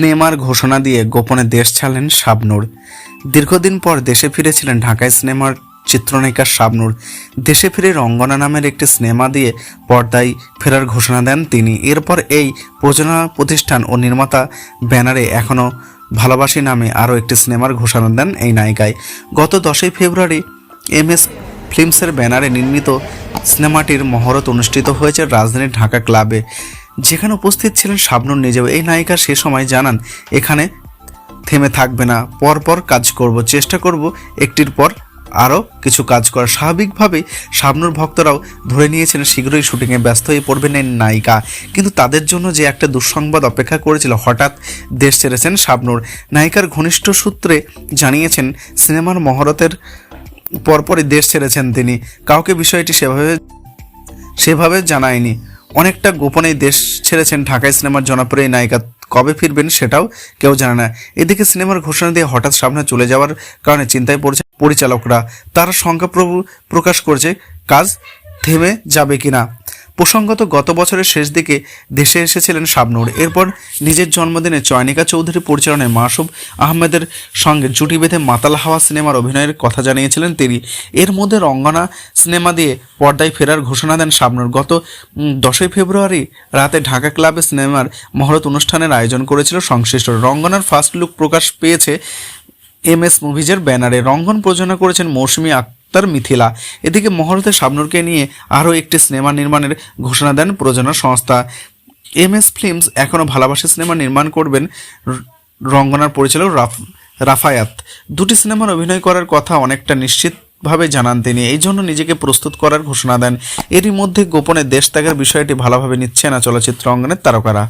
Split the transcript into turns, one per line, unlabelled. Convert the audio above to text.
সিনেমার ঘোষণা দিয়ে গোপনে দেশ ছাড়লেন শাবনূর। দীর্ঘদিন পর দেশে ফিরেছিলেন ঢাকায় সিনেমার চিত্রনায়িকা শাবনূর। দেশে ফিরে রঙ্গনা নামের একটি সিনেমা দিয়ে পর্দায় ফেরার ঘোষণা দেন তিনি। এরপর এই প্রযোজনা প্রতিষ্ঠান ও নির্মাতা ব্যানারে এখনও ভালোবাসি নামে আরও একটি সিনেমার ঘোষণা দেন এই নায়িকায়। গত দশই ফেব্রুয়ারি এম এস ফিল্মসের ব্যানারে নির্মিত সিনেমাটির মহরত অনুষ্ঠিত হয়েছে রাজধানীর ঢাকা ক্লাবে। যেখানে উপস্থিত ছিলেন শাবনুর নিজেও এই নায়িকা সে সময় জানান, এখানে থেমে থাকবে না। পরপর কাজ করব, চেষ্টা করব। একটির পর আরও কিছু কাজ করা। স্বাভাবিকভাবেই শাবনুর ভক্তরাও ধরে নিয়েছেন, শীঘ্রই শুটিংয়ে ব্যস্ত হয়ে পড়বেন এই নায়িকা। কিন্তু তাদের জন্য যে একটা দুঃসংবাদ অপেক্ষা করেছিল, হঠাৎ দেশ ছেড়েছেন শাবনুর। নায়িকার ঘনিষ্ঠ সূত্রে জানিয়েছেন, সিনেমার মহরতের পরপরই দেশ ছেড়েছেন তিনি। কাউকে বিষয়টি সেভাবে সেভাবে জানায়নি। অনেকটা গোপনে দেশ ছেড়েছেন ঢাকায় সিনেমার জনপ্রিয় নায়িকা। কবে ফিরবেন সেটাও কেউ জানে না। এদিকে সিনেমার ঘোষণা দিয়ে হঠাৎ সামনে চলে যাওয়ার কারণে চিন্তায় পড়ছে পরিচালকরা। তারা সংখ্যা প্রকাশ করছে। কাজ থেমে যাবে কিনা? প্রসঙ্গত গত বছরের শেষ দিকে দেশে এসেছিলেন শাবনূর। এরপর নিজের জন্মদিনে চয়নিকা চৌধুরী পরিচালনায় মাসুব আহমেদের সঙ্গে জুটি বেঁধে মাতাল হাওয়া সিনেমার অভিনয়ের কথা জানিয়েছিলেন তিনি। এর মধ্যে রঙ্গনা সিনেমা দিয়ে পর্দায় ফেরার ঘোষণা দেন শাবনূর। গত দশই ফেব্রুয়ারি রাতে ঢাকা ক্লাবে সিনেমার মহরত অনুষ্ঠানের আয়োজন করেছিল সংশ্লিষ্ট। রঙ্গনার ফার্স্ট লুক প্রকাশ পেয়েছে এম এস মুভিজের ব্যানারে। রঙ্গন প্রযোজনা করেছেন মৌসুমী আক্তার মিথিলা। এদিকে মহরতে শাবনুরকে নিয়ে আরও একটি সিনেমা নির্মাণের ঘোষণা দেন প্রযোজনা সংস্থা। এম এস ফিল্মস এখনও ভালোবাসা সিনেমা নির্মাণ করবেন রঙ্গনার পরিচালক রাফ, রাফায়াত। দুটি সিনেমার অভিনয় করার কথা অনেকটা নিশ্চিতভাবে জানান তিনি। এই জন্য নিজেকে প্রস্তুত করার ঘোষণা দেন। এরই মধ্যে গোপনে দেশ ত্যাগের বিষয়টি ভালোভাবে নিচ্ছে না চলচ্চিত্র অঙ্গনের তারকারা।